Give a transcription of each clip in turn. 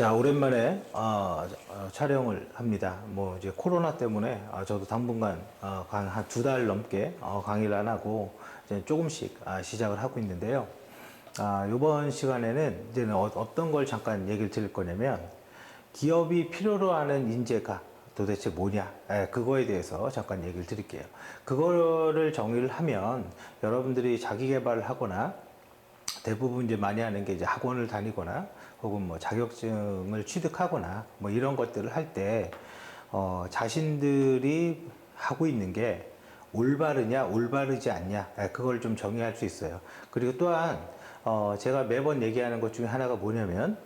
자, 오랜만에 어, 어, 촬영을 합니다. 뭐 이제 코로나 때문에 어, 저도 당분간 어, 한두 달 넘게 어, 강의를 안 하고 이제 조금씩 아, 시작을 하고 있는데요. 아, 이번 시간에는 이제는 어, 어떤 걸 잠깐 얘기를 드릴 거냐면 기업이 필요로 하는 인재가 도대체 뭐냐 예, 그거에 대해서 잠깐 얘기를 드릴게요. 그거를 정의를 하면 여러분들이 자기 개발을 하거나 대부분 이제 많이 하는 게 이제 학원을 다니거나 혹은 뭐 자격증을 취득하거나 뭐 이런 것들을 할 때 어, 자신들이 하고 있는 게 올바르냐 올바르지 않냐 예, 그걸 좀 정의할 수 있어요. 그리고 또한 어, 제가 매번 얘기하는 것 중에 하나가 뭐냐면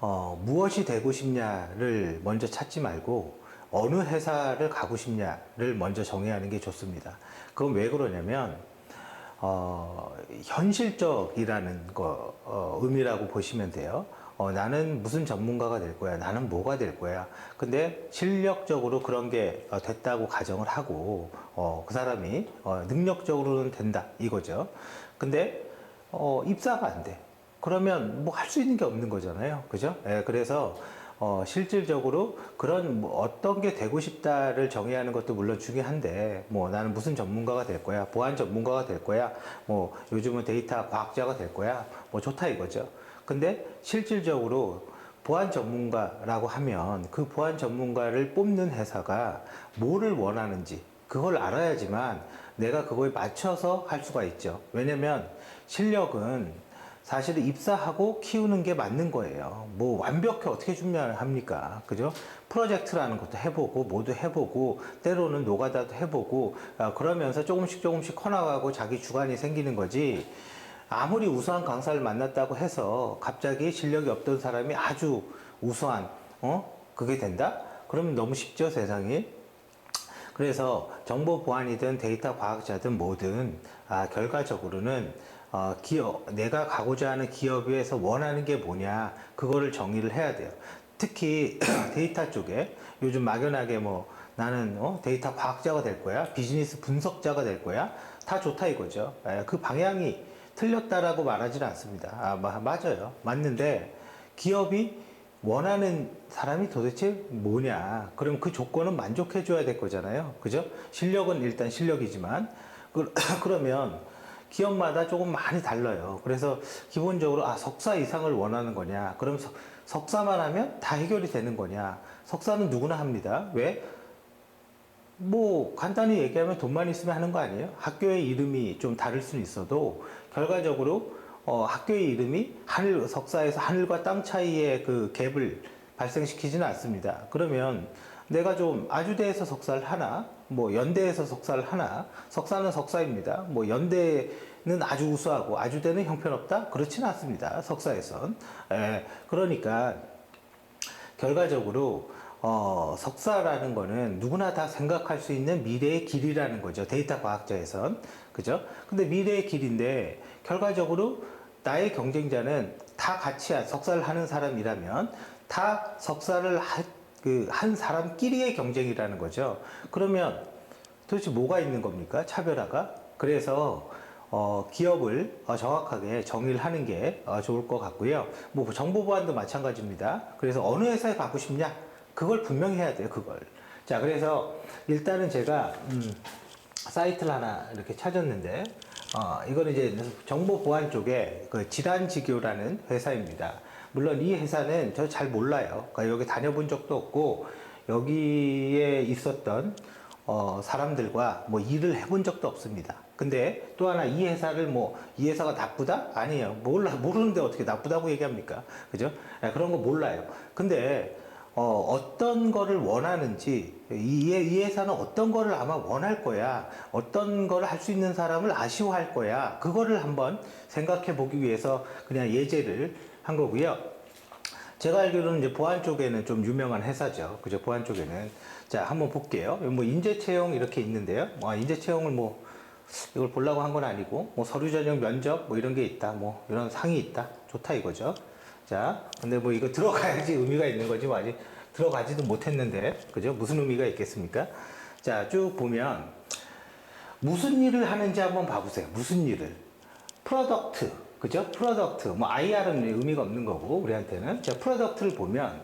어, 무엇이 되고 싶냐를 먼저 찾지 말고 어느 회사를 가고 싶냐를 먼저 정의하는 게 좋습니다. 그건 왜 그러냐면 어, 현실적이라는 거 어, 의미라고 보시면 돼요. 어, 나는 무슨 전문가가 될 거야. 나는 뭐가 될 거야. 근데 실력적으로 그런 게 어, 됐다고 가정을 하고 어, 그 사람이 어, 능력적으로는 된다 이거죠. 근데 어, 입사가 안 돼. 그러면 뭐 할 수 있는 게 없는 거잖아요. 그죠? 예, 그래서 어, 실질적으로 그런 뭐 어떤 게 되고 싶다를 정의하는 것도 물론 중요한데 뭐 나는 무슨 전문가가 될 거야. 보안 전문가가 될 거야. 뭐 요즘은 데이터 과학자가 될 거야. 뭐 좋다 이거죠. 근데 실질적으로 보안 전문가라고 하면 그 보안 전문가를 뽑는 회사가 뭐를 원하는지 그걸 알아야지만 내가 그거에 맞춰서 할 수가 있죠. 왜냐면 실력은 사실 입사하고 키우는 게 맞는 거예요. 뭐 완벽히 어떻게 준비합니까? 그죠? 프로젝트라는 것도 해보고, 모두 해보고, 때로는 노가다도 해보고, 아, 그러면서 조금씩 조금씩 커나가고 자기 주관이 생기는 거지. 아무리 우수한 강사를 만났다고 해서 갑자기 실력이 없던 사람이 아주 우수한, 어? 그게 된다? 그러면 너무 쉽죠, 세상이? 그래서 정보 보안이든 데이터 과학자든 뭐든 아, 결과적으로는 어, 기업 내가 가고자 하는 기업에서 원하는 게 뭐냐 그거를 정의를 해야 돼요. 특히 데이터 쪽에 요즘 막연하게 뭐 나는 어, 데이터 과학자가 될 거야, 비즈니스 분석자가 될 거야, 다 좋다 이거죠. 에, 그 방향이 틀렸다라고 말하지는 않습니다. 아, 마- 맞아요. 맞는데 기업이 원하는 사람이 도대체 뭐냐? 그럼 그 조건은 만족해 줘야 될 거잖아요. 그죠? 실력은 일단 실력이지만 그, 그러면 기업마다 조금 많이 달라요. 그래서 기본적으로 아 석사 이상을 원하는 거냐? 그럼 석- 석사만 하면 다 해결이 되는 거냐? 석사는 누구나 합니다. 왜? 뭐 간단히 얘기하면 돈만 있으면 하는 거 아니에요? 학교의 이름이 좀 다를 수는 있어도 결과적으로 어, 학교의 이름이 하늘 석사에서 하늘과 땅 차이의 그 갭을 발생시키지는 않습니다. 그러면 내가 좀 아주대에서 석사를 하나, 뭐 연대에서 석사를 하나, 석사는 석사입니다. 뭐 연대는 아주 우수하고 아주대는 형편없다? 그렇지는 않습니다. 석사에선. 에, 그러니까 결과적으로 어, 석사라는 거는 누구나 다 생각할 수 있는 미래의 길이라는 거죠. 데이터 과학자에선. 그죠? 근데 미래의 길인데 결과적으로 나의 경쟁자는 다 같이 한- 석사를 하는 사람이라면 다 석사를 하, 그, 한 사람끼리의 경쟁이라는 거죠. 그러면 도대체 뭐가 있는 겁니까? 차별화가? 그래서 어, 기업을 어, 정확하게 정의를 하는 게 어, 좋을 것 같고요. 뭐 정보 보안도 마찬가지입니다. 그래서 어느 회사에 가고 싶냐? 그걸 분명히 해야 돼요. 그걸. 자, 그래서 일단은 제가 음, 사이트를 하나 이렇게 찾았는데 어, 이거는 이제 정보 보안 쪽에 그 질환지교라는 회사입니다. 물론 이 회사는 저 잘 몰라요. 그러니까 여기 다녀본 적도 없고 여기에 있었던 어, 사람들과 뭐 일을 해본 적도 없습니다. 근데 또 하나 이 회사를 뭐 이 회사가 나쁘다? 아니에요. 몰라 모르는데 어떻게 나쁘다고 얘기합니까? 그죠? 예, 그런 거 몰라요. 근데 어, 어떤 거를 원하는지 이, 이 회사는 어떤 거를 아마 원할 거야. 어떤 거를 할수 있는 사람을 아쉬워할 거야. 그거를 한번 생각해 보기 위해서 그냥 예제를 한 거고요. 제가 알기로는 이제 보안 쪽에는 좀 유명한 회사죠. 그죠? 보안 쪽에는. 자, 한번 볼게요. 뭐 인재 채용 이렇게 있는데요. 뭐 인재 채용을 뭐 이걸 보려고 한 건 아니고 뭐 서류 전형 면접 뭐 이런 게 있다. 뭐 이런 상이 있다. 좋다 이거죠. 자, 근데 뭐 이거 들어가야지 의미가 있는 거지 뭐 아직 들어가지도 못했는데. 그죠? 무슨 의미가 있겠습니까? 자, 쭉 보면 무슨 일을 하는지 한번 봐보세요. 무슨 일을. 프로덕트, 그죠? 프로덕트, 뭐 IR은 의미가 없는 거고 우리한테는 자 프로덕트를 보면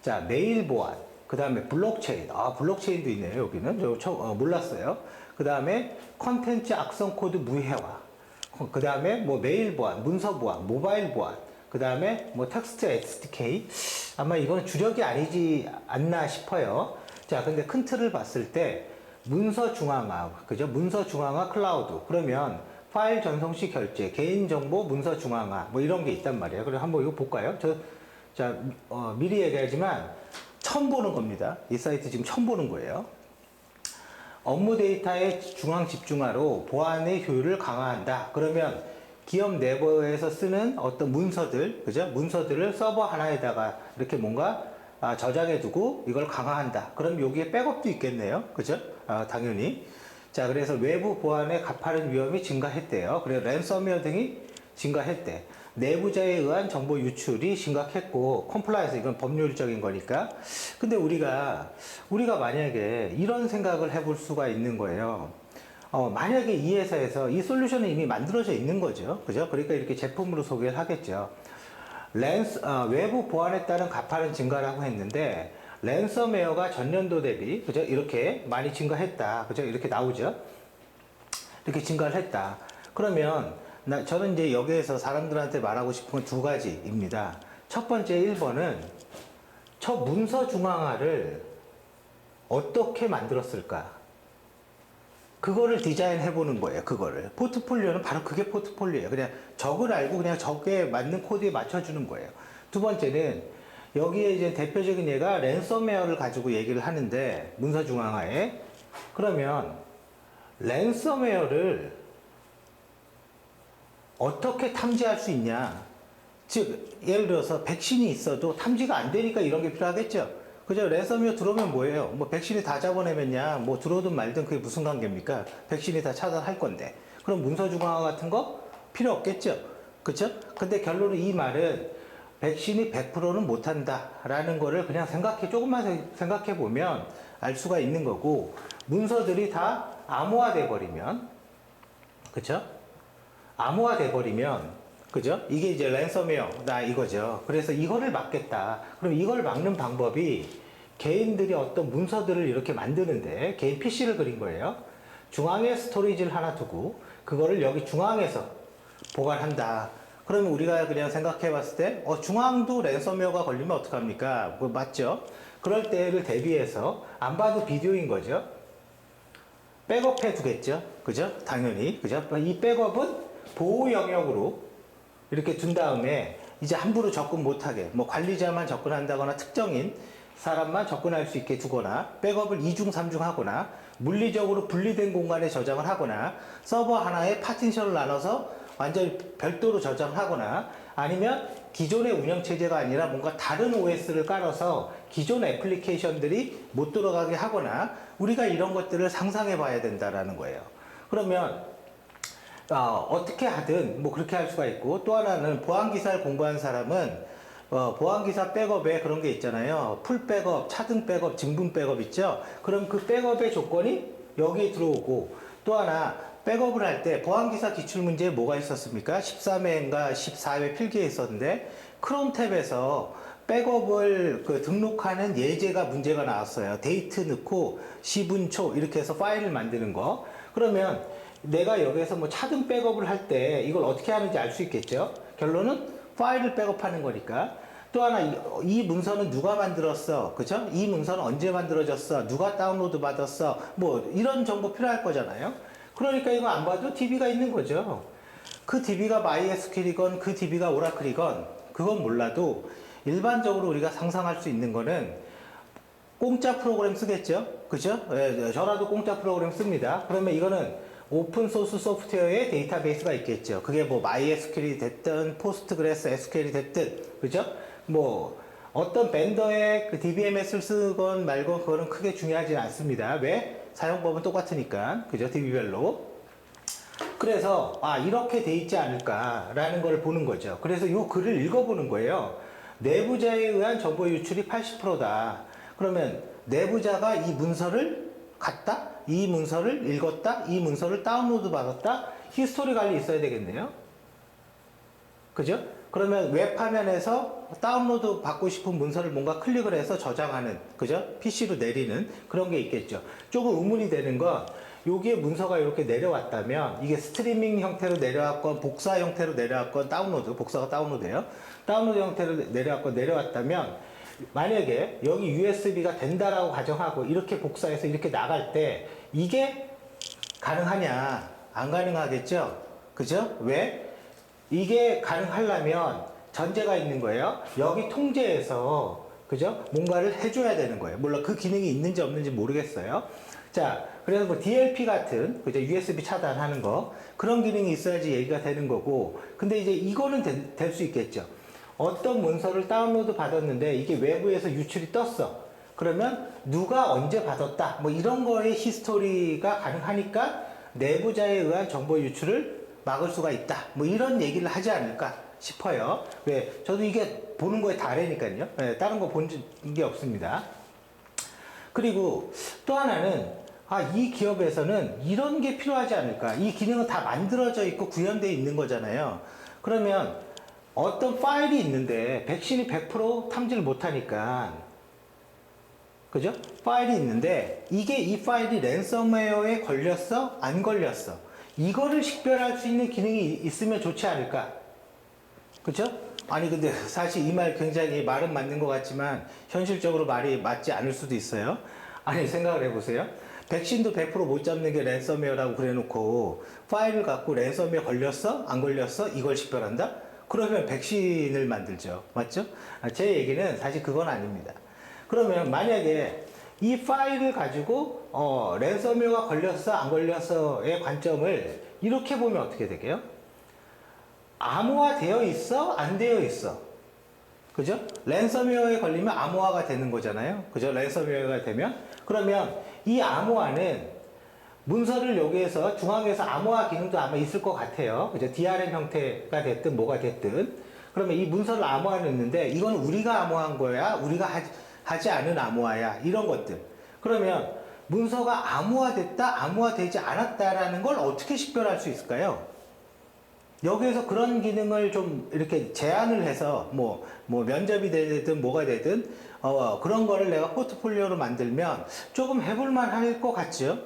자 메일 보안, 그 다음에 블록체인, 아 블록체인도 있네요 여기는 저, 저 어, 몰랐어요. 그 다음에 컨텐츠 악성 코드 무해화, 그 다음에 뭐 메일 보안, 문서 보안, 모바일 보안, 그 다음에 뭐 텍스트 SDK 아마 이건 주력이 아니지 않나 싶어요. 자 근데 큰 틀을 봤을 때 문서 중앙화, 그죠? 문서 중앙화 클라우드. 그러면 파일 전송 시 결제, 개인정보 문서 중앙화, 뭐 이런 게 있단 말이에요. 그럼 한번 이거 볼까요? 저, 자, 어, 미리 얘기하지만 처음 보는 겁니다. 이 사이트 지금 처음 보는 거예요. 업무 데이터의 중앙 집중화로 보안의 효율을 강화한다. 그러면 기업 내부에서 쓰는 어떤 문서들, 그죠? 문서들을 서버 하나에다가 이렇게 뭔가 아, 저장해 두고 이걸 강화한다. 그럼 여기에 백업도 있겠네요. 그죠? 아, 당연히. 자, 그래서 외부 보안의 가파른 위험이 증가했대요. 그래서 랜섬웨어 등이 증가했대. 내부자에 의한 정보 유출이 심각했고 컴플라이언스 이건 법률적인 거니까. 근데 우리가 우리가 만약에 이런 생각을 해볼 수가 있는 거예요. 어, 만약에 이 회사에서 이 솔루션이 이미 만들어져 있는 거죠. 그죠? 그러니까 이렇게 제품으로 소개를 하겠죠. 랜스, 어, 외부 보안에 따른 가파른 증가라고 했는데, 랜섬웨어가 전년도 대비, 그죠? 이렇게 많이 증가했다. 그죠? 이렇게 나오죠? 이렇게 증가를 했다. 그러면, 나, 저는 이제 여기에서 사람들한테 말하고 싶은 건 두 가지입니다. 첫 번째 1번은, 저 문서 중앙화를 어떻게 만들었을까? 그거를 디자인해 보는 거예요. 그거를 포트폴리오는 바로 그게 포트폴리오예요. 그냥 적을 알고 그냥 적에 맞는 코드에 맞춰주는 거예요. 두 번째는 여기에 이제 대표적인 예가 랜섬웨어를 가지고 얘기를 하는데 문서 중앙화에 그러면 랜섬웨어를 어떻게 탐지할 수 있냐? 즉 예를 들어서 백신이 있어도 탐지가 안 되니까 이런 게 필요하겠죠. 그죠? 랜섬웨어 들어오면 뭐예요? 뭐 백신이 다 잡아내면야 뭐 들어오든 말든 그게 무슨 관계입니까? 백신이 다 차단할 건데. 그럼 문서 중앙화 같은 거 필요 없겠죠? 그죠? 근데 결론은 이 말은 백신이 100%는 못한다라는 거를 그냥 생각해, 조금만 생각해 보면 알 수가 있는 거고, 문서들이 다 암호화돼 버리면, 그쵸? 암호화돼 버리면, 그죠? 이게 이제 랜섬웨어다 이거죠. 그래서 이거를 막겠다. 그럼 이걸 막는 방법이 개인들이 어떤 문서들을 이렇게 만드는데, 개인 PC를 그린 거예요. 중앙에 스토리지를 하나 두고, 그거를 여기 중앙에서 보관한다. 그러면 우리가 그냥 생각해 봤을 때, 어, 중앙도 랜섬웨어가 걸리면 어떡합니까? 뭐 맞죠? 그럴 때를 대비해서 안 봐도 비디오인 거죠. 백업해 두겠죠. 그죠? 당연히. 그죠? 이 백업은 보호 영역으로 이렇게 둔 다음에 이제 함부로 접근 못하게, 뭐 관리자만 접근한다거나 특정인 사람만 접근할 수 있게 두거나 백업을 이중 삼중 하거나 물리적으로 분리된 공간에 저장을 하거나 서버 하나에 파티션을 나눠서 완전히 별도로 저장하거나 아니면 기존의 운영 체제가 아니라 뭔가 다른 OS를 깔아서 기존 애플리케이션들이 못 들어가게 하거나 우리가 이런 것들을 상상해 봐야 된다라는 거예요. 그러면 어, 어떻게 하든 뭐 그렇게 할 수가 있고 또 하나는 보안 기사를 공부한 사람은 어, 보안 기사 백업에 그런 게 있잖아요. 풀 백업, 차등 백업, 증분 백업 있죠. 그럼 그 백업의 조건이 여기에 들어오고 또 하나 백업을 할 때 보안 기사 기출 문제에 뭐가 있었습니까? 13회인가 14회 필기에 있었는데 크롬 탭에서 백업을 그 등록하는 예제가 문제가 나왔어요. 데이트 넣고 10분 초 이렇게 해서 파일을 만드는 거. 그러면 내가 여기에서 뭐 차등 백업을 할 때 이걸 어떻게 하는지 알 수 있겠죠? 결론은 파일을 백업하는 거니까. 또 하나 이, 이 문서는 누가 만들었어? 그죠? 이 문서는 언제 만들어졌어? 누가 다운로드 받았어? 뭐 이런 정보 필요할 거잖아요. 그러니까 이거 안 봐도 DB가 있는 거죠. 그 DB가 MySQL이건 그 DB가 오라클이건 그건 몰라도 일반적으로 우리가 상상할 수 있는 거는 공짜 프로그램 쓰겠죠? 그죠? 예, 저라도 공짜 프로그램 씁니다. 그러면 이거는 오픈 소스 소프트웨어의 데이터베이스가 있겠죠. 그게 뭐 MySQL이 됐든 포스트그레스 SQL이 됐든 그죠? 뭐 어떤 벤더의 그 DBMS를 쓰건 말건 그거는 크게 중요하지 않습니다. 왜? 사용법은 똑같으니까. 그죠? DB별로. 그래서 아 이렇게 돼 있지 않을까라는 걸 보는 거죠. 그래서 이 글을 읽어보는 거예요. 내부자에 의한 정보 유출이 80%다. 그러면 내부자가 이 문서를 갔다, 이 문서를 읽었다, 이 문서를 다운로드 받았다, 히스토리 관리 있어야 되겠네요. 그죠? 그러면 웹 화면에서 다운로드 받고 싶은 문서를 뭔가 클릭을 해서 저장하는, 그죠? PC로 내리는 그런 게 있겠죠. 조금 의문이 되는 건 여기에 문서가 이렇게 내려왔다면 이게 스트리밍 형태로 내려왔건 복사 형태로 내려왔건 다운로드, 복사가 다운로드예요. 다운로드 형태로 내려왔건 내려왔다면 만약에 여기 USB가 된다라고 가정하고 이렇게 복사해서 이렇게 나갈 때 이게 가능하냐? 안 가능하겠죠? 그죠? 왜? 이게 가능하려면 전제가 있는 거예요. 여기 통제에서 그죠? 뭔가를 해줘야 되는 거예요. 물론 그 기능이 있는지 없는지 모르겠어요. 자, 그래서 뭐 DLP 같은 그죠? USB 차단하는 거 그런 기능이 있어야지 얘기가 되는 거고. 근데 이제 이거는 될 수 있겠죠. 어떤 문서를 다운로드 받았는데 이게 외부에서 유출이 떴어. 그러면 누가 언제 받았다. 뭐 이런 거의 히스토리가 가능하니까 내부자에 의한 정보 유출을 막을 수가 있다. 뭐 이런 얘기를 하지 않을까 싶어요. 왜? 저도 이게 보는 거에 다르니까요. 예, 다른 거 본 게 없습니다. 그리고 또 하나는 아, 이 기업에서는 이런 게 필요하지 않을까. 이 기능은 다 만들어져 있고 구현되어 있는 거잖아요. 그러면 어떤 파일이 있는데 백신이 100% 탐지를 못하니까 그죠? 파일이 있는데 이게 이 파일이 랜섬웨어에 걸렸어? 안 걸렸어? 이거를 식별할 수 있는 기능이 있으면 좋지 않을까? 그죠? 아니 근데 사실 이 말 굉장히 말은 맞는 것 같지만 현실적으로 말이 맞지 않을 수도 있어요. 아니 생각을 해보세요. 백신도 100%못 잡는 게 랜섬웨어라고 그래놓고 파일을 갖고 랜섬웨어 걸렸어? 안 걸렸어? 이걸 식별한다? 그러면 백신을 만들죠. 맞죠? 아, 제 얘기는 사실 그건 아닙니다. 그러면 만약에 이 파일을 가지고 어, 랜섬웨어가 걸렸어 안 걸렸어의 관점을 이렇게 보면 어떻게 되게요? 암호화 되어 있어? 안 되어 있어? 그죠? 랜섬웨어에 걸리면 암호화가 되는 거잖아요. 그죠? 랜섬웨어가 되면? 그러면 이 암호화는 문서를 여기에서 중앙에서 암호화 기능도 아마 있을 것 같아요. 그죠? DRM 형태가 됐든 뭐가 됐든. 그러면 이 문서를 암호화했는데 이건 우리가 암호한 거야? 우리가 하지, 하지 않은 암호화야? 이런 것들. 그러면 문서가 암호화됐다 암호화되지 않았다라는 걸 어떻게 식별할 수 있을까요? 여기에서 그런 기능을 좀 이렇게 제한을 해서 뭐, 뭐 면접이 되든 뭐가 되든 어, 그런 거를 내가 포트폴리오로 만들면 조금 해볼만 할 것 같죠?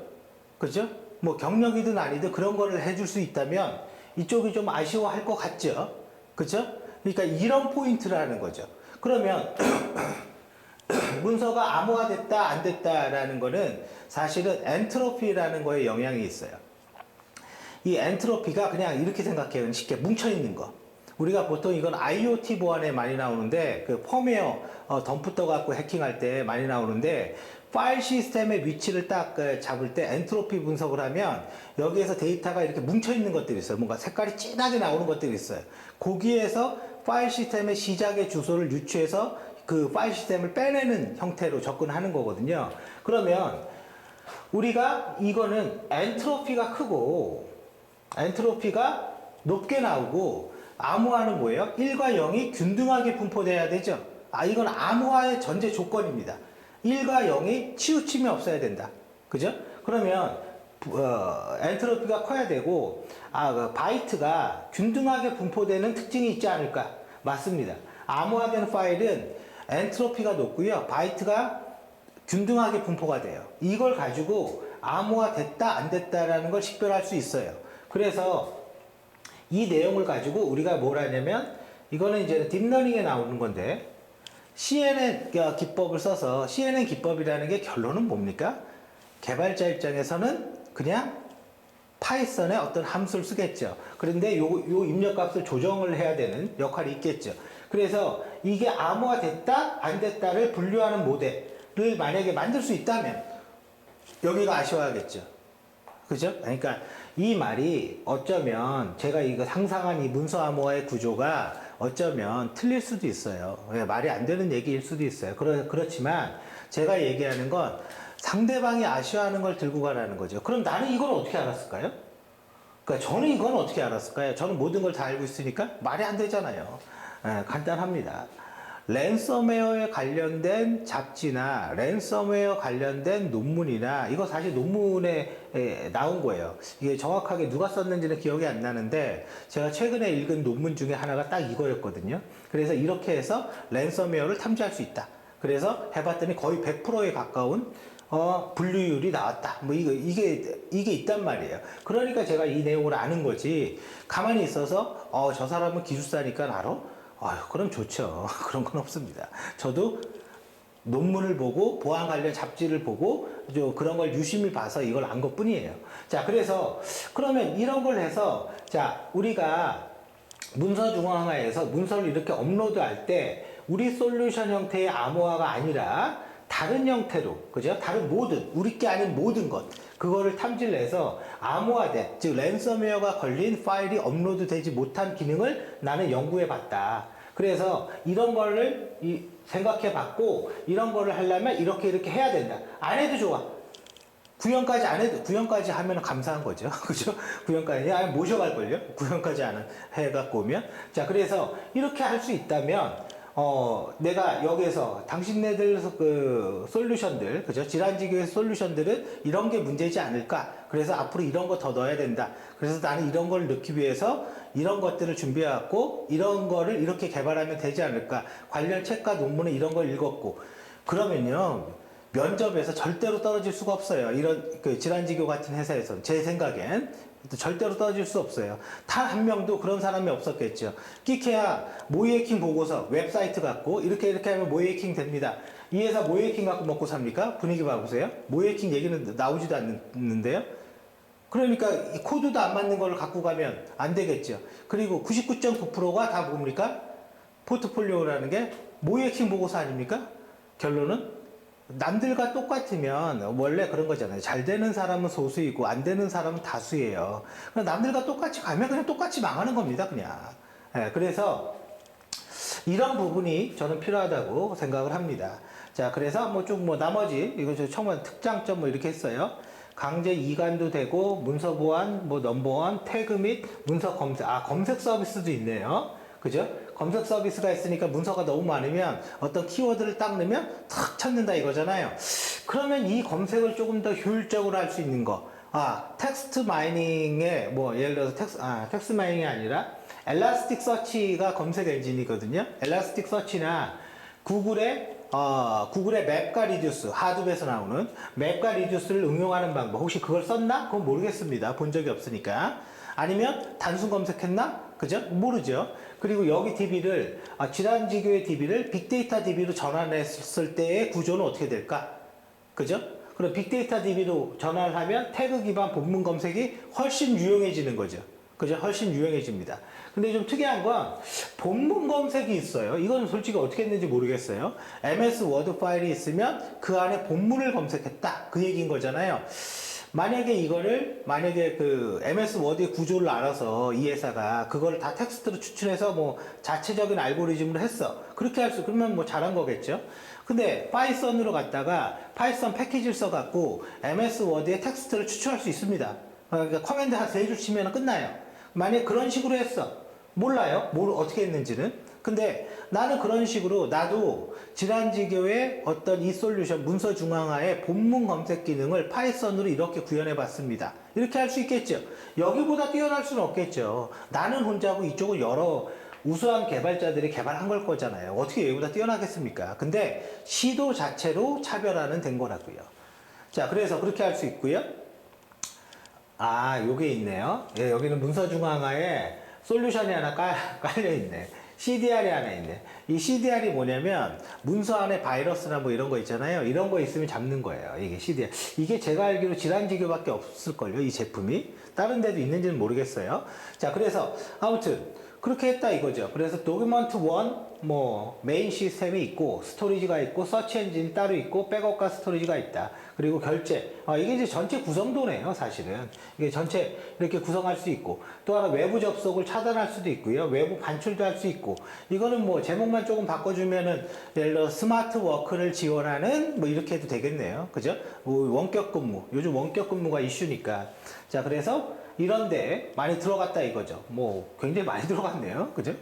그죠? 뭐 경력이든 아니든 그런 거를 해줄 수 있다면 이쪽이 좀 아쉬워할 것 같죠? 그죠? 그러니까 이런 포인트라는 거죠. 그러면 문서가 암호화됐다 안 됐다라는 거는 사실은 엔트로피라는 거에 영향이 있어요. 이 엔트로피가 그냥 이렇게 생각해요. 쉽게 뭉쳐 있는 거. 우리가 보통 이건 IoT 보안에 많이 나오는데 그 펌웨어 어, 덤프 떠 갖고 해킹할 때 많이 나오는데 파일 시스템의 위치를 딱 그, 잡을 때 엔트로피 분석을 하면 여기에서 데이터가 이렇게 뭉쳐 있는 것들이 있어요. 뭔가 색깔이 진하게 나오는 것들이 있어요. 거기에서 파일 시스템의 시작의 주소를 유추해서 그 파일 시스템을 빼내는 형태로 접근하는 거거든요. 그러면 우리가 이거는 엔트로피가 크고 엔트로피가 높게 나오고 암호화는 뭐예요? 1과 0이 균등하게 분포돼야 되죠. 아 이건 암호화의 전제 조건입니다. 1과 0이 치우침이 없어야 된다. 그죠? 그러면 어, 엔트로피가 커야 되고 아, 그 바이트가 균등하게 분포되는 특징이 있지 않을까? 맞습니다. 암호화된 파일은 엔트로피가 높고요. 바이트가 균등하게 분포가 돼요. 이걸 가지고 암호화 됐다 안 됐다라는 걸 식별할 수 있어요. 그래서 이 내용을 가지고 우리가 뭘 하냐면 이거는 이제 딥러닝에 나오는 건데 CNN 기법을 써서 CNN 기법이라는 게 결론은 뭡니까? 개발자 입장에서는 그냥 파이썬의 어떤 함수를 쓰겠죠. 그런데 요, 요 입력값을 조정을 해야 되는 역할이 있겠죠. 그래서 이게 암호화 됐다, 안 됐다를 분류하는 모델을 만약에 만들 수 있다면 여기가 아쉬워하겠죠. 그죠? 그러니까 이 말이 어쩌면 제가 이거 상상한 이 문서 암호화의 구조가 어쩌면 틀릴 수도 있어요. 왜 말이 안 되는 얘기일 수도 있어요. 그러, 그렇지만 제가 얘기하는 건 상대방이 아쉬워하는 걸 들고 가라는 거죠. 그럼 나는 이걸 어떻게 알았을까요? 그러니까 저는 이건 어떻게 알았을까요? 저는 모든 걸 다 알고 있으니까 말이 안 되잖아요. 예, 간단합니다. 랜섬웨어에 관련된 잡지나 랜섬웨어 관련된 논문이나 이거 사실 논문에 에, 나온 거예요. 이게 정확하게 누가 썼는지는 기억이 안 나는데 제가 최근에 읽은 논문 중에 하나가 딱 이거였거든요. 그래서 이렇게 해서 랜섬웨어를 탐지할 수 있다. 그래서 해봤더니 거의 100%에 가까운 어, 분류율이 나왔다. 뭐 이거 이게 이게 있단 말이에요. 그러니까 제가 이 내용을 아는 거지. 가만히 있어서 어, 저 사람은 기술사니까 알아? 아유, 그럼 좋죠. 그런 건 없습니다. 저도 논문을 보고 보안 관련 잡지를 보고 저 그런 걸 유심히 봐서 이걸 안 것 뿐이에요. 자, 그래서 그러면 이런 걸 해서 자, 우리가 문서 중앙화에서 문서를 이렇게 업로드할 때 우리 솔루션 형태의 암호화가 아니라 다른 형태로 그죠? 다른 모든 우리 게 아닌 모든 것 그거를 탐지를 해서 암호화된 즉 랜섬웨어가 걸린 파일이 업로드되지 못한 기능을 나는 연구해 봤다. 그래서 이런 거를 이, 생각해 봤고 이런 거를 하려면 이렇게 이렇게 해야 된다. 안 해도 좋아. 구형까지 안 해도 구형까지 하면 감사한 거죠. 그죠? 구형까지 아니 모셔갈 걸요. 구형까지 안 해 갖고 오면 자, 그래서 이렇게 할 수 있다면 어, 내가 여기에서 당신네들 그 솔루션들, 그죠? 질환지교의 솔루션들은 이런 게 문제지 않을까? 그래서 앞으로 이런 거 더 넣어야 된다. 그래서 나는 이런 걸 넣기 위해서 이런 것들을 준비해왔고, 이런 거를 이렇게 개발하면 되지 않을까? 관련 책과 논문은 이런 걸 읽었고, 그러면요, 면접에서 절대로 떨어질 수가 없어요. 이런 그 질환지교 같은 회사에서 제 생각엔 절대로 떨어질 수 없어요. 단 한 명도 그런 사람이 없었겠죠. 끼케야 모이해킹 보고서 웹사이트 갖고 이렇게 이렇게 하면 모이해킹 됩니다. 이 회사 모이해킹 갖고 먹고 삽니까? 분위기 봐보세요. 모이해킹 얘기는 나오지도 않는데요. 그러니까 이 코드도 안 맞는 걸 갖고 가면 안 되겠죠. 그리고 99.9%가 다 뭡니까? 포트폴리오라는 게 모이해킹 보고서 아닙니까? 결론은 남들과 똑같으면 원래 그런 거잖아요. 잘 되는 사람은 소수이고 안 되는 사람은 다수예요. 남들과 똑같이 가면 그냥 똑같이 망하는 겁니다. 그냥. 예, 그래서 이런 부분이 저는 필요하다고 생각을 합니다. 자, 그래서 뭐좀뭐 나머지 이거 저 처음에 특장점 뭐 이렇게 했어요. 강제 이관도 되고 문서 보안, 뭐 넘버원, 태그 및 문서 검색. 아, 검색 서비스도 있네요. 그죠? 검색 서비스가 있으니까 문서가 너무 많으면 어떤 키워드를 딱 넣으면 탁 찾는다 이거잖아요. 그러면 이 검색을 조금 더 효율적으로 할 수 있는 거. 아, 텍스트 마이닝에 뭐 예를 들어서 텍스 아, 텍스트 마이닝이 아니라 엘라스틱 서치가 검색 엔진이거든요. 엘라스틱 서치나 구글의 어, 구글의 맵과 리듀스, 하드에서 나오는 맵과 리듀스를 응용하는 방법. 혹시 그걸 썼나? 그건 모르겠습니다. 본 적이 없으니까. 아니면 단순 검색했나? 그죠? 모르죠. 그리고 여기 DB를, 아, 질환지교의 DB를 빅데이터 DB로 전환했을 때의 구조는 어떻게 될까? 그죠? 그럼 빅데이터 DB로 전환을 하면 태그 기반 본문 검색이 훨씬 유용해지는 거죠. 그죠? 훨씬 유용해집니다. 근데 좀 특이한 건 본문 검색이 있어요. 이건 솔직히 어떻게 했는지 모르겠어요. MS 워드 파일이 있으면 그 안에 본문을 검색했다. 그 얘기인 거잖아요. 만약에 이거를 만약에 그 MS 워드의 구조를 알아서 이 회사가 그거를 다 텍스트로 추출해서 뭐 자체적인 알고리즘으로 했어. 그렇게 할 수, 그러면 뭐 잘한 거겠죠. 근데 파이썬으로 갔다가 파이썬 패키지를 써 갖고 MS 워드의 텍스트를 추출할 수 있습니다. 그러니까 커맨드 한 세 줄 치면 끝나요. 만약 그런 식으로 했어. 몰라요. 뭘 어떻게 했는지는. 근데 나는 그런 식으로 나도 질환지교의 어떤 이 솔루션 문서 중앙화의 본문 검색 기능을 파이썬으로 이렇게 구현해 봤습니다. 이렇게 할 수 있겠죠. 여기보다 뛰어날 수는 없겠죠. 나는 혼자고 이쪽은 여러 우수한 개발자들이 개발한 걸 거잖아요. 어떻게 여기보다 뛰어나겠습니까? 근데 시도 자체로 차별화는 된 거라고요. 자, 그래서 그렇게 할 수 있고요. 아, 요게 있네요. 예, 여기는 문서 중앙화에 솔루션이 하나 깔, 깔려 있네. CDR이 하나 있네. 이 CDR이 뭐냐면 문서 안에 바이러스나 뭐 이런 거 있잖아요. 이런 거 있으면 잡는 거예요. 이게 CDR. 이게 제가 알기로 질환지교밖에 없을걸요. 이 제품이. 다른 데도 있는지는 모르겠어요. 자, 그래서 아무튼 그렇게 했다 이거죠. 그래서 도큐먼트 1, 뭐 메인 시스템이 있고 스토리지가 있고 서치 엔진이 따로 있고 백업과 스토리지가 있다. 그리고 결제. 아, 이게 이제 전체 구성도네요, 사실은. 이게 전체 이렇게 구성할 수 있고 또 하나 외부 접속을 차단할 수도 있고요. 외부 반출도 할 수 있고 이거는 뭐 제목만 조금 바꿔주면은 예를 들어 스마트 워크를 지원하는 뭐 이렇게 해도 되겠네요. 그죠? 뭐 원격 근무. 요즘 원격 근무가 이슈니까. 자, 그래서 이런데 많이 들어갔다 이거죠. 뭐 굉장히 많이 들어갔네요. 그죠?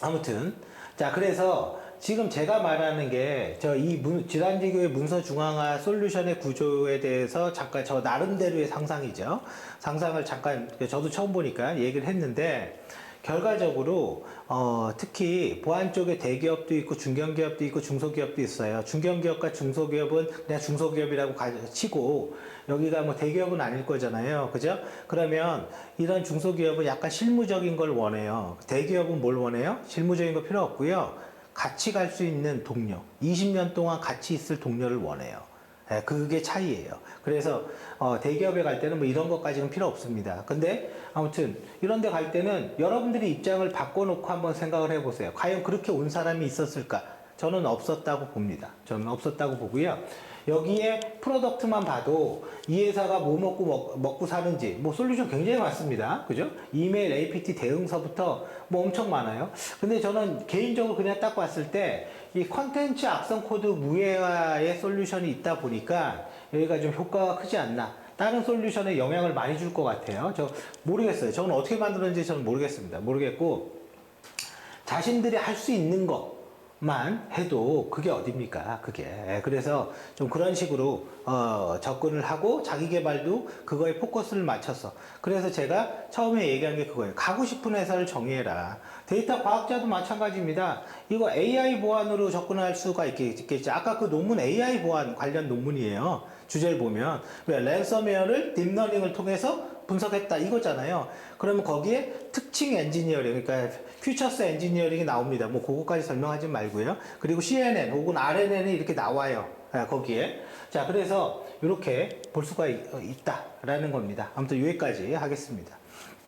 아무튼 자 그래서 지금 제가 말하는 게 저이 질환지교의 문서 중앙화 솔루션의 구조에 대해서 잠깐 저 나름대로의 상상이죠. 상상을 잠깐 저도 처음 보니까 얘기를 했는데 결과적으로 어, 특히 보안 쪽에 대기업도 있고 중견기업도 있고 중소기업도 있어요. 중견기업과 중소기업은 그냥 중소기업이라고 가- 치고 여기가 뭐 대기업은 아닐 거잖아요. 그죠? 그러면 이런 중소기업은 약간 실무적인 걸 원해요. 대기업은 뭘 원해요? 실무적인 거 필요 없고요. 같이 갈 수 있는 동료. 20년 동안 같이 있을 동료를 원해요. 예, 그게 차이예요. 그래서 어, 대기업에 갈 때는 뭐 이런 것까지는 필요 없습니다. 근데 아무튼 이런 데 갈 때는 여러분들이 입장을 바꿔놓고 한번 생각을 해보세요. 과연 그렇게 온 사람이 있었을까? 저는 없었다고 봅니다. 저는 없었다고 보고요. 여기에 프로덕트만 봐도 이 회사가 뭐 먹고 먹, 먹고 사는지 뭐 솔루션 굉장히 많습니다. 그죠? 이메일 APT 대응서부터 뭐 엄청 많아요. 근데 저는 개인적으로 그냥 딱 봤을 때 이 컨텐츠 악성 코드 무해화의 솔루션이 있다 보니까 여기가 좀 효과가 크지 않나. 다른 솔루션에 영향을 많이 줄 것 같아요. 저 모르겠어요. 저는 어떻게 만들었는지 저는 모르겠습니다. 모르겠고 자신들이 할 수 있는 것 만 해도 그게 어딥니까? 그게. 예, 그래서 좀 그런 식으로 어, 접근을 하고 자기 개발도 그거에 포커스를 맞춰서. 그래서 제가 처음에 얘기한 게 그거예요. 가고 싶은 회사를 정의해라. 데이터 과학자도 마찬가지입니다. 이거 AI 보안으로 접근할 수가 있겠- 있겠지. 아까 그 논문 AI 보안 관련 논문이에요. 주제를 보면 왜 랜섬웨어를 딥러닝을 통해서 분석했다 이거잖아요. 그러면 거기에 특징 엔지니어링, 그러니까 퓨처스 엔지니어링이 나옵니다. 뭐 그거까지 설명하지 말고요. 그리고 CNN 혹은 RNN이 이렇게 나와요. 아, 거기에. 자, 그래서 이렇게 볼 수가 있- 있다라는 겁니다. 아무튼 여기까지 하겠습니다.